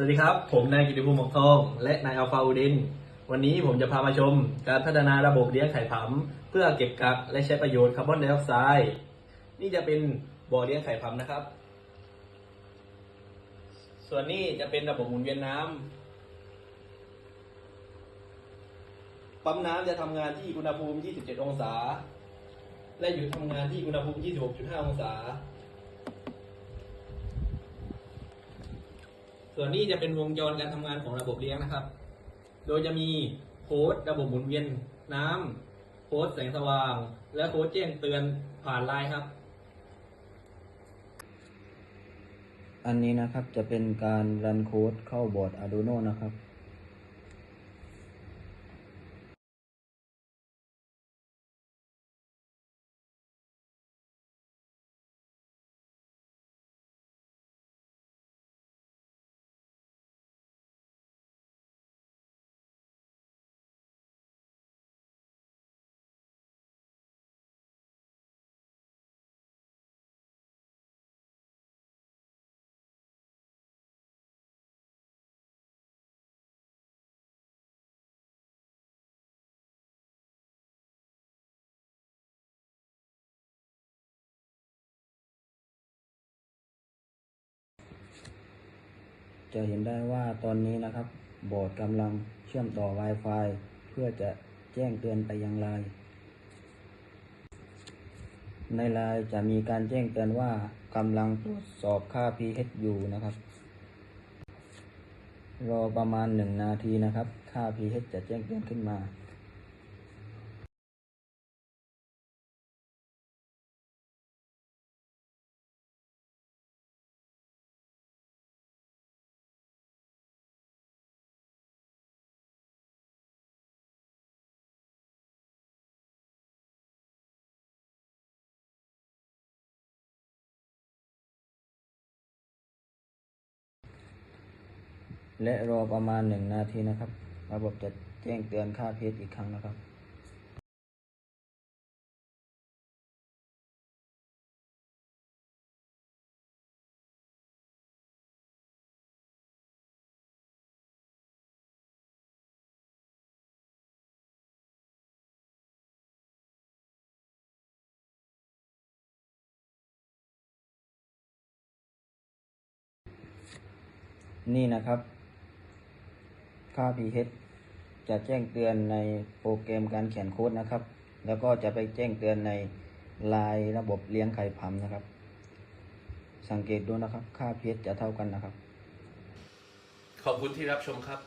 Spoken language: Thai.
วัสดีครับ ผมนายกิติภูมิหมกทอง และนายอัลฟาอูดิน วันนี้ผมจะพามาชม การพัฒนาระบบเลี้ยงไข่ผำเพื่อเก็บกักและใช้ประโยชน์คาร์บอนไดออกไซด์นี่จะเป็นบ่อเลี้ยงไข่ผำนะครับ ส่วนนี้จะเป็นระบบหมุนเวียนน้ำปั๊มน้ำจะทำงานที่อุณหภูมิ 27 องศา และหยุดทำงานที่อุณหภูมิ 26.5 องศา ส่วนนี้จะเป็นวงจรการทำงานของระบบเลี้ยงนะครับ โดยจะมีโค้ดระบบหมุนเวียนน้ำโค้ดแสงสว่าง และโค้ดแจ้งเตือนผ่านไลน์ครับ อันนี้นะครับจะเป็นการรันโค้ดเข้าบอร์ด Arduino นะครับ จะเห็นได้ว่าตอนนี้นะครับ บอร์ดกำลังเชื่อมต่อ Wi-Fi เพื่อจะแจ้งเตือนไปยังไลน์ในไลน์จะมีการแจ้งเตือนว่ากำลังตรวจสอบค่า pH อยู่นะครับ รอประมาณหนึ่งนาทีนะครับ ค่า pH จะแจ้งเตือนขึ้นมา และรอประมาณหนึ่งนาทีนะครับ ระบบจะแจ้งเตือนค่า pH อีกครั้งนะครับนี่นะครับ ค่า pH จะแจ้งเตือนในโปรแกรมการเขียนโค้ดนะครับ แล้วก็จะไปแจ้งเตือนในลายระบบเลี้ยงไข่พำนะครับ สังเกตดูนะครับ ค่า pH จะเท่ากันนะครับ ขอบคุณที่รับชมครับ